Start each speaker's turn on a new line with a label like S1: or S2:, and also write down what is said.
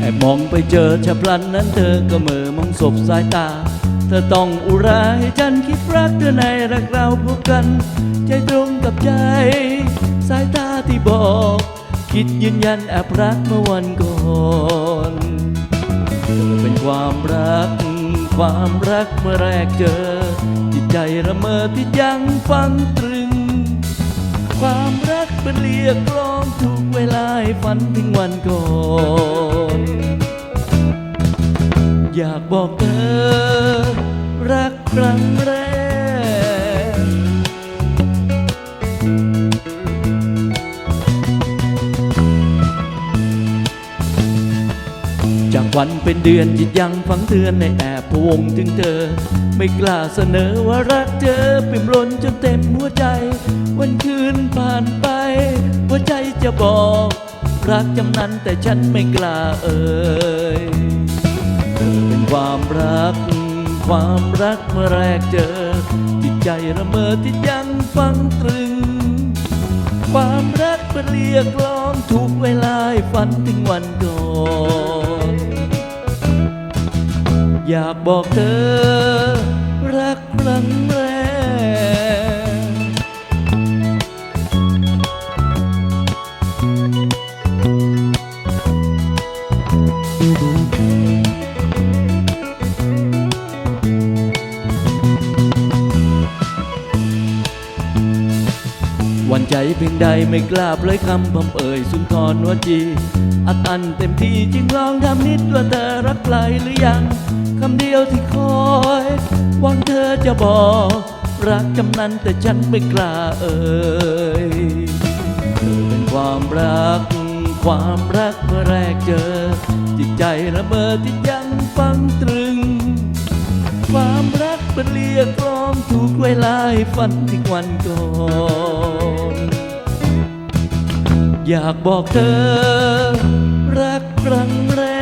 S1: แอบมองไปเจอชะพลันนั้นเธอก็มือมองศพสายตา เธอต้องอุราให้ฉันคิดรักเธอในรักเราพบกัน ใจตรงกับใจ สายตาที่บอก คิดยืนยันแอบรักเมื่อวันก่อนเธอเป็นความรัก ความรักเมื่อแรกเจอ จิตใจระเมอที่ยังฟังตรึง ความรักเป็นเรียกร้องทุกเวลาฝันถึงวันก่อน อยากบอกเธอ รักครั้งแรก วันเป็นเดือนจิตยังฝังเตือนในแอบพวงถึงเธอ ไม่กล้าเสนอว่ารักเธอเปี่ยมล้นจนเต็มหัวใจ วันคืนผ่านไป หัวใจจะบอก รักจำนั้นแต่ฉันไม่กล้าเอ่ยเธอเป็นความรัก ความรักเมื่อแรกเจอ จิตใจระเมอที่ยังฟังตรึง ความรักเป็นเรียกร้องทุกเวลาฝันถึงวันก่อน อยากบอกเธอ รักครั้งแรก วันใจเพียงใดไม่กล้าเปลยคำพำเอ่ยสุนทรวจีอัดอันเต็มที่จึงลองทำนิดว่าเธอรักใครหรือยังำเดียวที่คอยหวังเธอจะบอก รักจำนั้นแต่ฉันไม่กล้าเอ่ยเธอเป็นความรัก ความรักเมื่อแรกเจอ จิตใจระเมอที่ยังฟังตรึง ความรักเป็นเรียกร้องทุกเวลาฝันถึงวันก่อนอยากบอกเธอ รักครั้งแรก